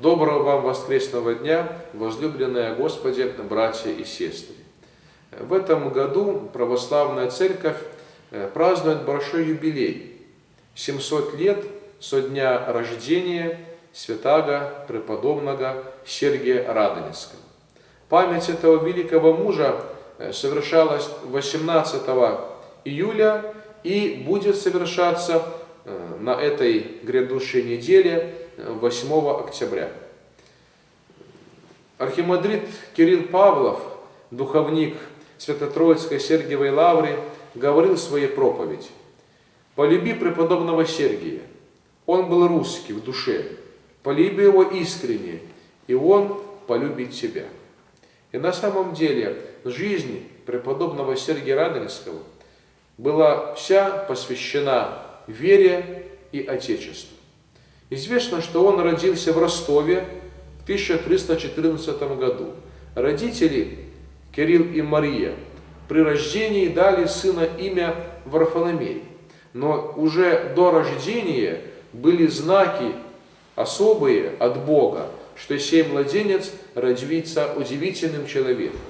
Доброго вам воскресного дня, возлюбленные Господи, братья и сестры. В этом году православная церковь э, празднует большой юбилей. 700 лет со дня рождения святаго преподобного Сергия Радонежского. Память этого великого мужа э, совершалась 18 июля и будет совершаться э, на этой грядущей неделе 8 октября. Архимандрит Кирилл Павлов, духовник Свято-Троицкой Сергиевой Лавры, говорил в своей проповеди. «Полюби преподобного Сергия. Он был русский в душе. Полюби его искренне, и он полюбит тебя». И на самом деле жизнь преподобного Сергия Радонежского была вся посвящена вере и Отечеству. Известно, что он родился в Ростове в 1314 году. Родители Кирилл и Мария при рождении дали сына имя Варфоломей. Но уже до рождения были знаки особые от Бога, что сей младенец родится удивительным человеком.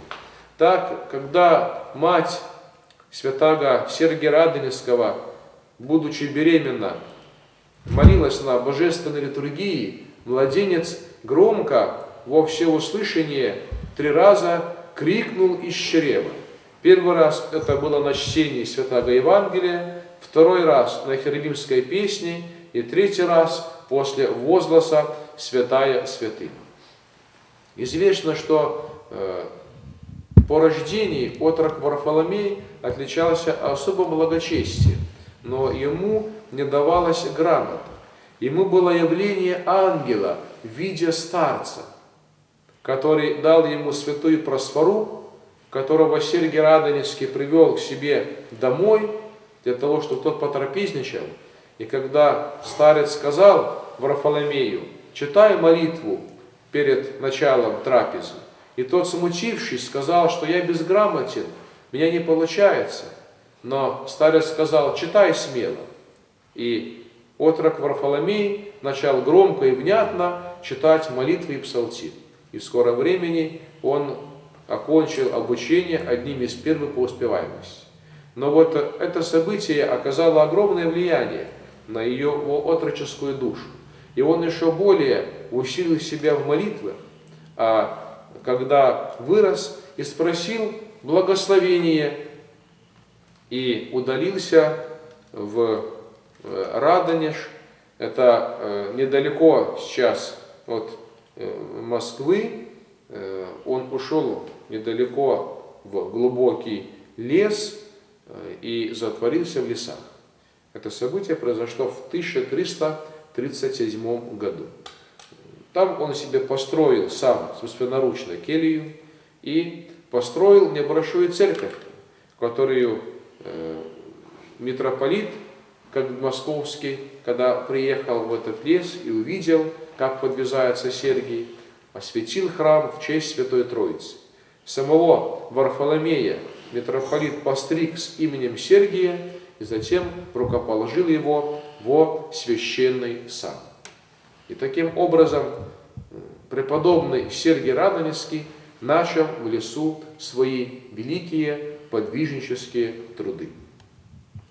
Так, когда мать святаго Сергия Радонежского, будучи беременна, молилась на божественной литургии, младенец громко во всеуслышание три раза крикнул из чрева. Первый раз это было на чтении Святого Евангелия, второй раз на Херувимской песне и третий раз после возгласа «Святая святым». Известно, что э, по рождении отрок Варфоломей отличался особым благочестием, но ему не давалась грамота. Ему было явление ангела в виде старца, который дал ему святую просфору, которого Сергий Радонежский привел к себе домой, для того, чтобы тот потрапезничал. И когда старец сказал Варфоломею, читай молитву перед началом трапезы, и тот, смутившись, сказал, что я безграмотен, меня не получается. Но старец сказал, читай смело. И отрок Варфоломей начал громко и внятно читать молитвы и псалти. И в скором времени он окончил обучение одним из первых по успеваемости. Но вот это событие оказало огромное влияние на ее отроческую душу. И он еще более усилил себя в молитвах, а когда вырос и спросил благословение и удалился в Радонеж, это э, недалеко сейчас от э, Москвы, он ушел недалеко в глубокий лес и затворился в лесах. Это событие произошло в 1337 году. Там он себе построил сам собственноручно келью и построил небольшую церковь, которую митрополит как московский, когда приехал в этот лес и увидел, как подвязается Сергий, осветил храм в честь Святой Троицы. Самого Варфоломея митрополит постриг с именем Сергия и затем рукоположил его во священный сан. И таким образом преподобный Сергий Радонежский начал в лесу свои великие подвижнические труды.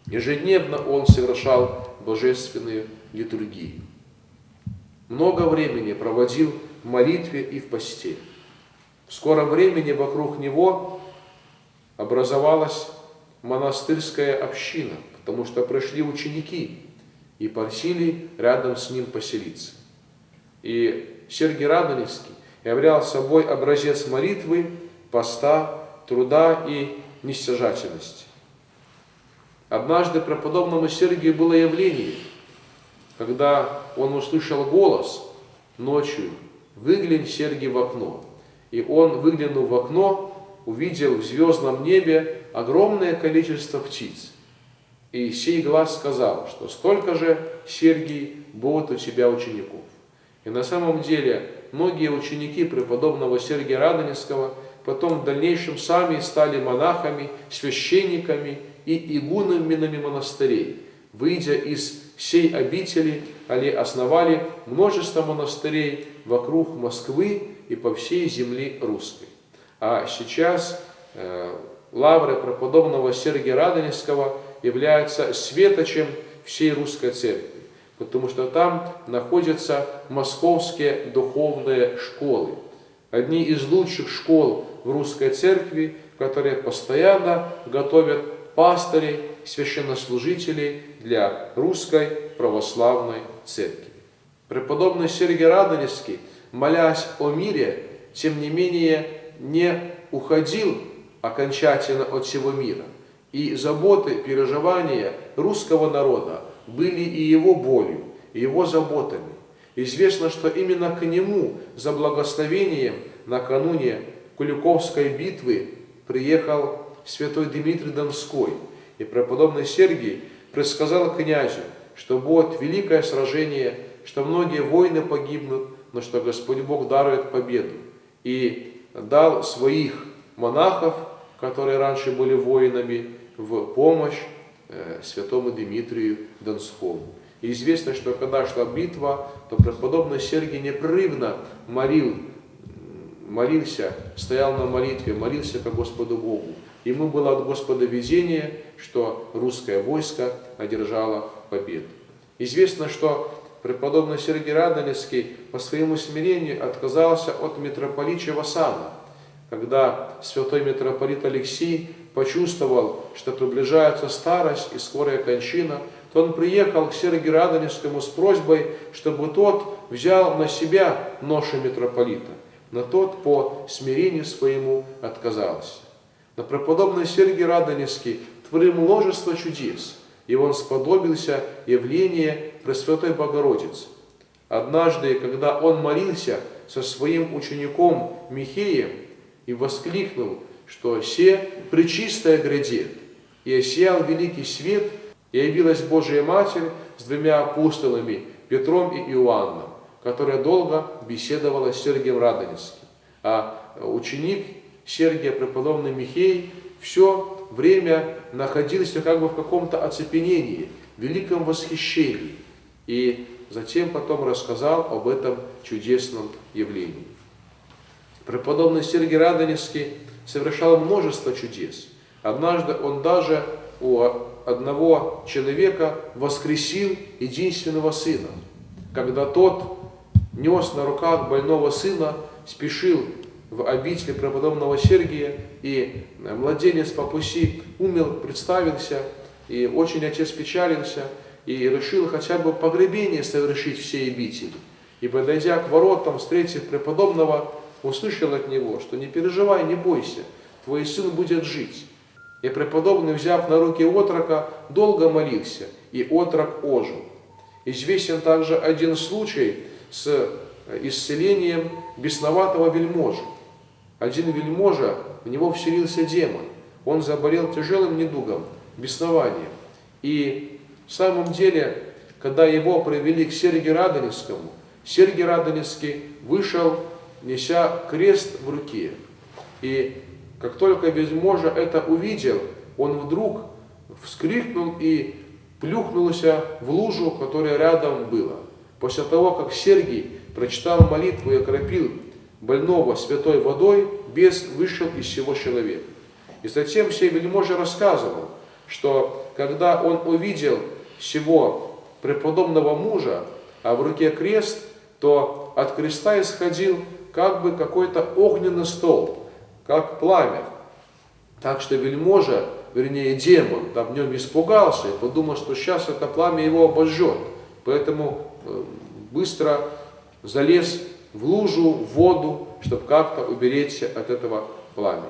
Ежедневно он совершал божественные литургии. Много времени проводил в молитве и в посте. В скором времени вокруг него образовалась монастырская община, потому что пришли ученики и просили рядом с ним поселиться. И Сергий Радонежский являл собой образец молитвы, поста, труда и нестяжательности. Однажды преподобному Сергию было явление, когда он услышал голос ночью, выглянь, Сергий, в окно. И он, выглянув в окно, увидел в звездном небе огромное количество птиц. И сей глаз сказал, что столько же, Сергий, будут у тебя учеников. И на самом деле многие ученики преподобного Сергия Радонежского потом в дальнейшем сами стали монахами, священниками и игуменами монастырей. Выйдя из всей обители, они основали множество монастырей, вокруг Москвы и по всей земле русской. А сейчас э, лавры преподобного Сергия Радонежского являются светочем всей русской церкви, потому что там находятся московские духовные школы. Одни из лучших школ в русской церкви, которые постоянно готовят пастырей, священнослужителей для русской православной церкви. Преподобный Сергий Радонежский, молясь о мире, тем не менее не уходил окончательно от всего мира. И заботы, переживания русского народа были и его болью, и его заботами. Известно, что именно к нему за благословением накануне Куликовской битвы приехал святой Дмитрий Донской, и преподобный Сергий предсказал князю, что будет великое сражение, что многие воины погибнут, но что Господь Бог дарует победу. И дал своих монахов, которые раньше были воинами, в помощь э, святому Дмитрию Донскому. И известно, что когда шла битва, то преподобный Сергий непрерывно молил, молился, стоял на молитве, молился к Господу Богу. Ему было от Господа везение, что русское войско одержало победу. Известно, что преподобный Сергий Радонежский по своему смирению отказался от митрополичьего сана, когда святой митрополит Алексей почувствовал, что приближается старость и скорая кончина, то он приехал к Сергию Радонежскому с просьбой, чтобы тот взял на себя ношу митрополита. Но тот по смирению своему отказался. Но преподобный Сергий Радонежский творил множество чудес – и он сподобился явления Пресвятой Богородицы. Однажды, когда он молился со своим учеником Михеем и воскликнул, что «се пречистая грядет», и осиял великий свет, и явилась Божия Матерь с двумя апостолами, Петром и Иоанном, которая долго беседовала с Сергием Радонежским. А ученик Сергия, преподобный Михей, все время находился как бы в каком-то оцепенении, великом восхищении. И затем потом рассказал об этом чудесном явлении. Преподобный Сергий Радонежский совершал множество чудес. Однажды он даже у одного человека воскресил единственного сына. Когда тот нес на руках больного сына, спешил в обители преподобного Сергия, и младенец по пути умер, представился, и очень отец печалился, и решил хотя бы погребение совершить всей обители. И подойдя к воротам, встретив преподобного, услышал от него, что не переживай, не бойся, твой сын будет жить. И преподобный, взяв на руки отрока, долго молился, и отрок ожил. Известен также один случай с исцелением бесноватого вельможи. Один вельможа, в него вселился демон. Он заболел тяжелым недугом, беснованием. И в самом деле, когда его привели к Сергию Радонежскому, Сергий Радонежский вышел, неся крест в руке. И как только вельможа это увидел, он вдруг вскрикнул и плюхнулся в лужу, которая рядом была. После того, как Сергий прочитал молитву и окропил больного святой водой, бес вышел из всего человека. И затем сей вельможа рассказывал, что когда он увидел всего преподобного мужа, а в руке крест, то от креста исходил как бы какой-то огненный столб, как пламя. Так что вельможа, вернее демон, там в нем испугался и подумал, что сейчас это пламя его обожжет. Поэтому э, быстро залез в лужу, в воду, чтобы как-то уберечься от этого пламени.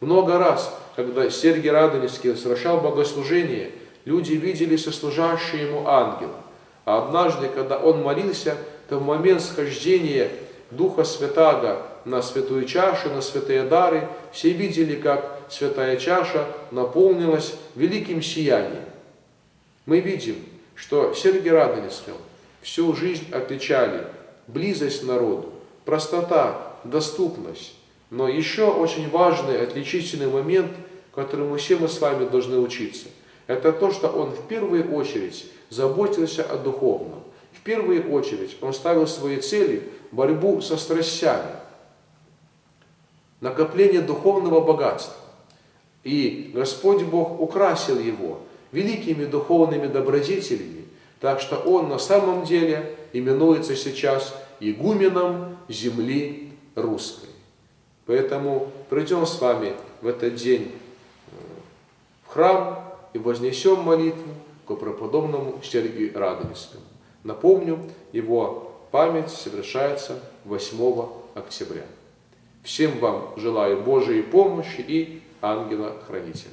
Много раз, когда Сергий Радонежский совершал богослужение, люди видели сослужащие ему ангела. А однажды, когда он молился, то в момент схождения Духа Святаго на святую чашу, на святые дары, все видели, как святая чаша наполнилась великим сиянием. Мы видим, что Сергий Радонежский всю жизнь отличали близость народу, простота, доступность. Но еще очень важный отличительный момент, которому все мы с вами должны учиться, это то, что он в первую очередь заботился о духовном. В первую очередь он ставил своей целью борьбу со страстями, накопление духовного богатства. И Господь Бог украсил его великими духовными добродетелями, так что он на самом деле именуется сейчас игуменом земли русской. Поэтому придем с вами в этот день э, в храм и вознесем молитву к преподобному Сергию Радонежскому. Напомню, его память совершается 8 октября. Всем вам желаю Божией помощи и ангела-хранителя.